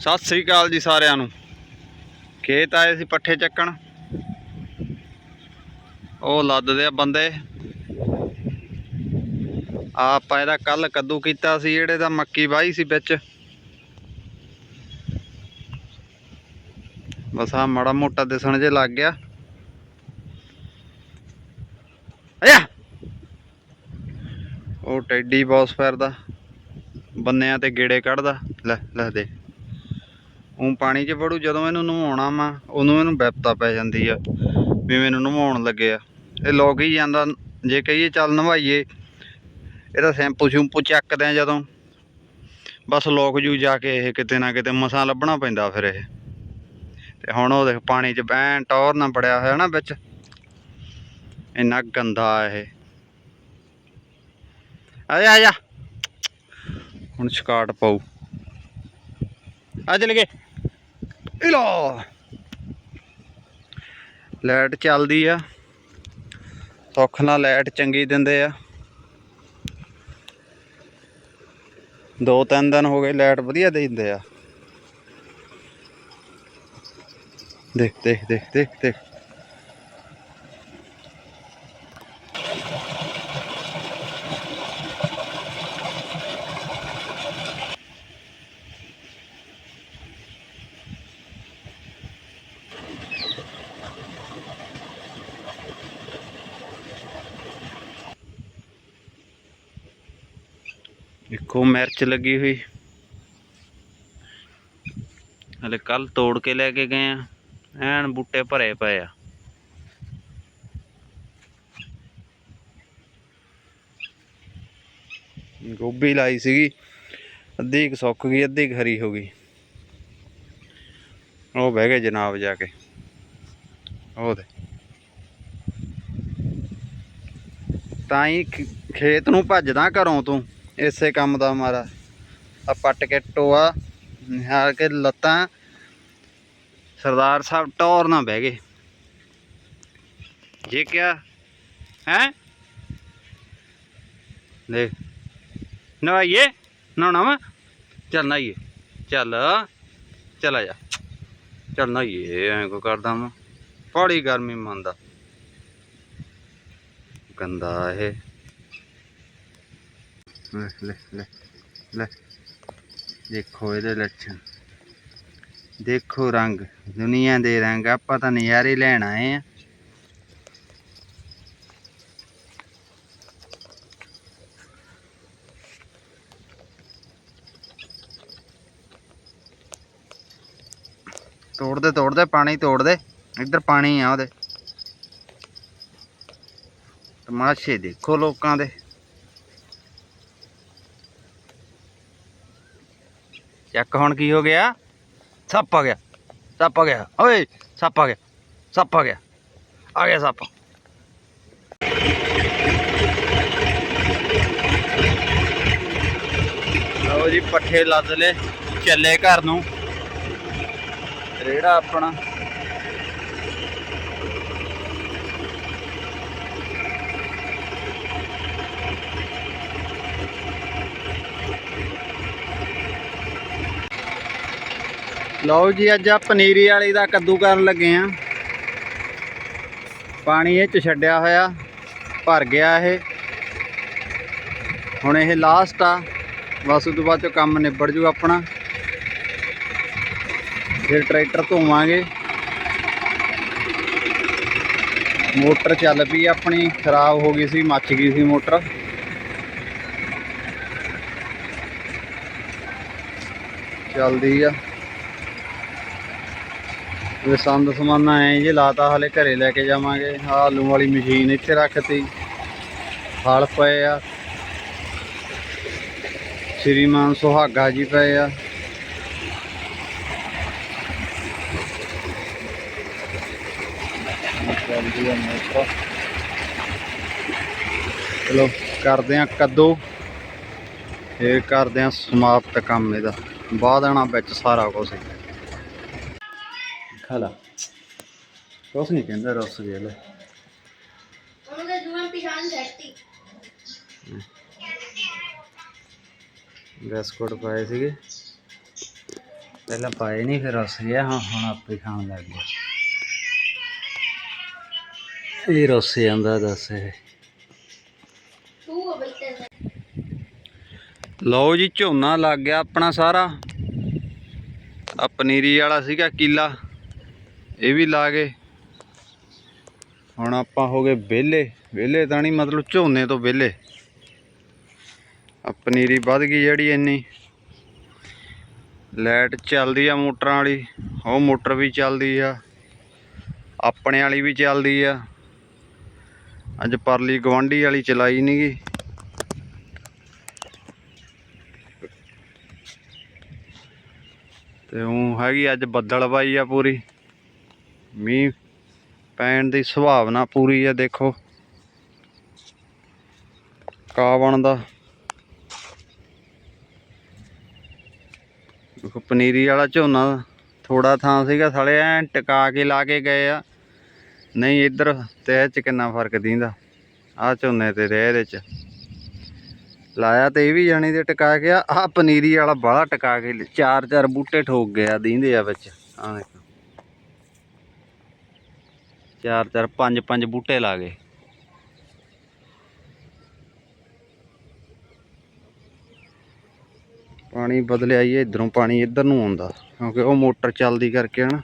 ਸਤਿ ਸ੍ਰੀ ਅਕਾਲ ਜੀ ਸਾਰਿਆਂ ਨੂੰ। ਖੇਤ ਆਏ ਸੀ ਪੱਠੇ ਚੱਕਣ। ਉਹ ਲੱਦਦੇ ਆ ਬੰਦੇ। ਆਪਾਂ ਇਹਦਾ ਕੱਲ ਕੱਦੂ ਕੀਤਾ ਸੀ, ਜਿਹੜੇ ਦਾ ਮੱਕੀ ਵਾਹੀ ਸੀ ਵਿੱਚ। ਬਸ ਆ ਮਾੜਾ ਮੋਟਾ ਦਿਸਣ ਜੇ ਲੱਗ ਗਿਆ। ਆਇਆ! ਉਹ ਟੈਡੀ ਬੌਸ ਫਿਰਦਾ ਬੰਨਿਆਂ ਤੇ ਗੇੜੇ ਕੱਢਦਾ। ਲੈ ਲੈ ਦੇ। ਉਹ ਪਾਣੀ 'ਚ ਵੜੂ, ਜਦੋਂ ਇਹਨੂੰ ਨਵਾਉਣਾ ਵਾ, ਉਹਨੂੰ ਇਹਨੂੰ ਬਿਪਤਾ ਪੈ ਜਾਂਦੀ ਆ, ਵੀ ਮੈਨੂੰ ਨਵਾਉਣ ਲੱਗੇ ਆ। ਇਹ ਲੋਕ ਹੀ ਜਾਂਦਾ, ਜੇ ਕਹੀਏ ਚੱਲ ਨਵਾਈਏ ਇਹਦਾ ਸ਼ੈਂਪੂ ਸ਼ੂੰਪੂ ਚੱਕਦੇ ਆ ਜਦੋਂ। ਬਸ ਲੋਕ ਜੂ ਜਾ ਕੇ ਇਹ ਕਿਤੇ ਨਾ ਕਿਤੇ ਮਸਾਂ ਲੱਭਣਾ ਪੈਂਦਾ ਫਿਰ ਇਹ। ਤੇ ਹੁਣ ਉਹ ਦੇਖ, ਪਾਣੀ 'ਚ ਬੈਂ ਟੌਰ ਨਾ ਬੜਿਆ ਹੋਇਆ ਨਾ ਵਿੱਚ। ਇੰਨਾ ਗੰਦਾ ਇਹ। ਆ ਜਾ ਆ ਜਾ। ਹੁਣ ਸਕਾਟ ਪਾਉ ਆ ਚਲ ਗਏ। ਇਹ ਲੋ ਲਾਈਟ ਚੱਲਦੀ ਆ। ਸੁੱਖ ਨਾਲ ਲਾਈਟ ਚੰਗੀ ਦਿੰਦੇ ਆ। ਦੋ ਤਿੰਨ ਦਿਨ ਹੋ ਗਏ ਲਾਈਟ ਵਧੀਆ ਦੇ ਦਿੰਦੇ ਆ। ਦੇਖ ਦੇਖ ਦੇਖ ਦੇਖ ਦੇਖ। ਦੇਖੋ, ਮਿਰਚ ਲੱਗੀ ਹੋਈ। ਹਲੇ ਕੱਲ ਤੋੜ ਕੇ ਲੈ ਕੇ ਗਏ ਆ। ਐਨ ਬੂਟੇ ਭਰੇ ਪਏ ਆ। ਗੋਭੀ ਲਾਈ ਸੀਗੀ। ਅੱਧੀ ਕੁ ਸੁੱਕ ਗਈ, ਅੱਧੀ ਕੁ ਹਰੀ ਹੋ ਗਈ। ਉਹ ਬਹਿ ਗਏ ਜਨਾਬ ਜਾ ਕੇ। ਉਹ ਦੇ। ਤਾਂ ਹੀ ਖੇਤ ਨੂੰ ਭੱਜਦਾ ਘਰੋਂ ਤੂੰ। ਇਸੇ ਕੰਮ ਦਾ ਮਾਰਾ। ਆ ਪੱਟ ਕੇ ਟੋਆ, ਨਿਹਾਲ ਕੇ ਲੱਤਾਂ। ਸਰਦਾਰ ਸਾਹਿਬ ਟੌਰ ਨਾ ਬਹਿ ਗਏ। ਜੇ ਕਿਆ, ਹੈ? ਦੇਖ ਨਵਾਈਏ ਨਹਾਉਣਾ ਵਾ? ਚੱਲ ਨਹਾਈਏ। ਚੱਲ, ਚਲਾ ਜਾ। ਚੱਲ ਨਹਾਈਏ, ਐਂ ਕੋ ਕਰਦਾ ਮੈਂ ਬੜੀ ਗਰਮੀ ਮੰਨਦਾ। ਗੰਦਾ ਇਹ। ਲੈ ਲੈ ਲੈ ਲੈ। ਦੇਖੋ ਇਹਦੇ ਲੱਛਣ। ਦੇਖੋ ਰੰਗ। ਦੁਨੀਆ ਦੇ ਰੰਗ ਆਪਾਂ ਤਾਂ ਨਜ਼ਾਰੇ ਲੈਣ ਆਏ ਆ। ਤੋੜਦੇ ਤੋੜਦੇ, ਪਾਣੀ ਤੋੜਦੇ। ਇੱਧਰ ਪਾਣੀ ਆ ਉਹਦੇ। ਤਮਾਸ਼ੇ ਦੇਖੋ ਲੋਕਾਂ ਦੇ। ਚੱਕ ਹੁਣ ਕੀ ਹੋ ਗਿਆ? ਸੱਪ ਆ ਗਿਆ। ਸੱਪ ਆ ਗਿਆ। ਓਏ, ਸੱਪ ਆ ਗਿਆ। ਸੱਪ ਆ ਗਿਆ। ਆ ਗਿਆ ਸੱਪ। ਲਓ ਜੀ, ਪੱਠੇ ਲੱਦ ਲੈ ਚੱਲੇ ਘਰ ਨੂੰ। ਰੇੜਾ ਆਪਣਾ। ਲਓ ਜੀ, ਅੱਜ ਆ ਪਨੀਰੀ ਵਾਲੀ ਦਾ ਕੱਦੂ ਕਰਨ ਲੱਗੇ ਆ। ਪਾਣੀ ਇਹ ਚ ਛੱਡਿਆ ਹੋਇਆ, ਭਰ ਗਿਆ ਇਹ। ਹੁਣ ਇਹ ਲਾਸਟ ਆ। ਬਸ ਉਸ ਤੋਂ ਬਾਅਦ ਚੋਂ ਕੰਮ ਨਿਬੜ ਜੂ ਆਪਣਾ। ਫਿਰ ਟਰੈਕਟਰ ਧੋਵਾਂਗੇ। ਮੋਟਰ ਚੱਲ ਪਈ ਆਪਣੀ, ਖਰਾਬ ਹੋ ਗਈ ਸੀ, ਮੱਚ ਗਈ ਸੀ ਮੋਟਰ। ਚੱਲਦੀ ਆ। ਇਹ ਸੰਦ ਸਮਾਨਾ ਐ ਜੇ ਲਾਤਾ, ਹਲੇ ਘਰੇ ਲੈ ਕੇ ਜਾਵਾਂਗੇ। ਆਹ ਆਲੂ ਵਾਲੀ ਮਸ਼ੀਨ ਇੱਥੇ ਰੱਖਤੀ। ਹਲ ਪਏ ਆ। ਸ਼੍ਰੀਮਾਨ ਸੁਹਾਗਾ ਜੀ ਪਏ ਆ। ਚਲੋ, ਕਰਦੇ ਆ ਕੱਦੂ। ਇਹ ਕਰਦੇ ਆ ਸਮਾਪਤ ਕੰਮ ਇਹਦਾ। ਬਾਅਦ ਆਣਾ ਵਿੱਚ ਸਾਰਾ ਕੁਝ ਖਾਲਾ ਕੁਛ ਨਹੀਂ ਕਹਿੰਦਾ ਰਸ ਗਿਆ ਲੈ ਉਹਦੇ ਜੂਨ ਪਿਛਾਣ ਬਿਸਕੁਟ ਪਾਏ ਸੀਗੇ। ਪਹਿਲਾਂ ਪਾਏ ਨਹੀਂ ਫਿਰ ਰਸ ਗਿਆ ਹਾਂ ਹੁਣ ਆਪੇ ਖਾਣ ਲੱਗ ਗਿਆ ਇਹ ਰਸ ਜਾਂਦਾ ਦੱਸ ਇਹ। ਲਓ ਜੀ ਝੋਨਾ ਲੱਗ ਗਿਆ ਆਪਣਾ ਸਾਰਾ। ਆ ਪਨੀਰੀ ਵਾਲਾ ਸੀਗਾ ਕੀਲਾ। ਇਹ ਵੀ ਲਾ ਗਏ। ਹੁਣ ਆਪਾਂ ਹੋ ਗਏ ਵਿਹਲੇ। ਵਿਹਲੇ ਤਾਂ ਨਹੀਂ, ਮਤਲਬ ਝੋਨੇ ਤੋਂ ਵਿਹਲੇ। ਆ ਪਨੀਰੀ ਵੱਧ ਗਈ ਜਿਹੜੀ ਇੰਨੀ। ਲਾਈਟ ਚੱਲਦੀ ਆ ਮੋਟਰਾਂ ਵਾਲੀ। ਉਹ ਮੋਟਰ ਵੀ ਚੱਲਦੀ ਆ। ਆਪਣੇ ਵਾਲੀ ਵੀ ਚੱਲਦੀ ਆ। ਅੱਜ ਪਰਲੀ ਗਵਾਂਢੀ ਵਾਲੀ ਚਲਾਈ ਨਹੀਂ ਨਹੀਂਗੀ ਤੇ ਉਹ ਹੈਗੀ ਅੱਜ ਬੱਦਲ ਬੱਦਲਬਾਈ ਆ ਪੂਰੀ। ਮੀਂਹ ਪੈਣ ਦੀ ਸੰਭਾਵਨਾ ਪੂਰੀ ਆ ਦੇਖੋ। ਕਾ ਬਣਦਾ ਦੇਖੋ, ਪਨੀਰੀ ਵਾਲਾ ਝੋਨਾ ਥੋੜਾ ਥਾਂ ਸੀਗਾ, ਸਾਲੇ ਐ ਟਿਕਾ ਕੇ ਲਾ ਕੇ ਗਏ ਆ। ਨਹੀਂ, ਇੱਧਰ ਤੇ ਇਹ ਚ ਕਿੰਨਾ ਫ਼ਰਕ ਦੀਂਦਾ। ਆ ਝੋਨੇ ਤੇ ਰਹਿ ਇਹਦੇ ਚ। ਲਾਇਆ ਤੇ ਇਹ ਵੀ ਜਾਣੀ ਤੇ ਟਿਕਾ ਗਿਆ ਆ। ਪਨੀਰੀ ਵਾਲਾ ਬਾਹਲਾ ਟਿਕਾ ਕੇ ਚਾਰ ਚਾਰ ਬੂਟੇ ਠੋਕ ਗਿਆ, ਦੀਂਦੇ ਆ ਵਿੱਚ। ਆ ਚਾਰ ਚਾਰ ਪੰਜ ਪੰਜ ਬੂਟੇ ਲਾ ਗਏ। ਪਾਣੀ ਬਦਲਿਆ ਹੀ ਇਧਰੋਂ ਪਾਣੀ ਇੱਧਰ ਨੂੰ ਆਉਂਦਾ, ਕਿਉਂਕਿ ਉਹ ਮੋਟਰ ਚੱਲਦੀ ਕਰਕੇ ਹਨਾ।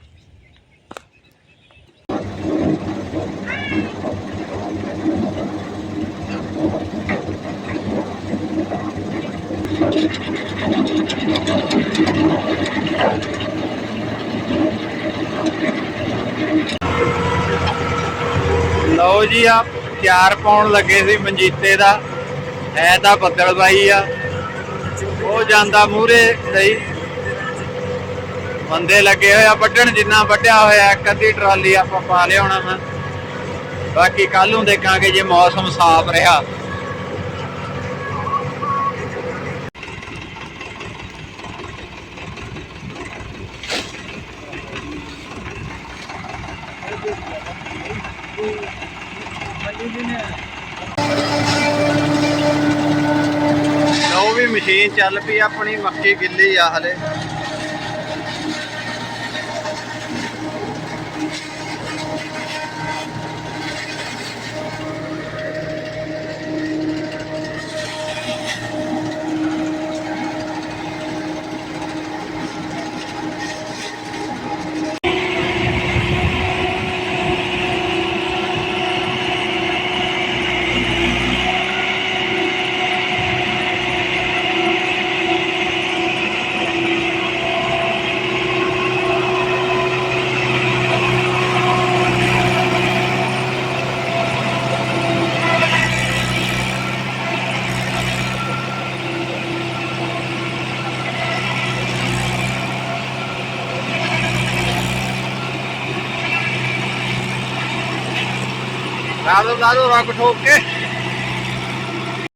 ਲਓ ਜੀ ਆ ਚਾਰ ਪਾਉਣ ਲੱਗੇ ਸੀ ਮਨਜੀਤੇ ਦਾ। ਹੈ ਤਾਂ ਬੱਦਲ ਬਾਈ ਆ। ਉਹ ਜਾਂਦਾ ਮੂਰੇ ਸਹੀ। ਬੰਦੇ ਲੱਗੇ ਹੋਏ ਆ ਵੱਢਣ, ਜਿੰਨਾ ਵੱਢਿਆ ਹੋਇਆ, ਇੱਕ ਅੱਧੀ ਟਰਾਲੀ ਆਪਾਂ ਪਾ ਲਿਆਉਣਾ ਮੈਂ ਬਾਕੀ ਕੱਲ ਨੂੰ ਦੇਖਾਂਗੇ ਜੇ ਮੌਸਮ ਸਾਫ਼ ਰਿਹਾ। ਲਓ ਵੀ ਮਸ਼ੀਨ ਚੱਲ ਪਈ ਆਪਣੀ ਮੱਕੀ ਗਿੱਲੀ ਆ ਹਲੇ। ਲਾ ਦੋ ਲਾ ਦੋ ਰੱਖ ਠੋਕ ਕੇ।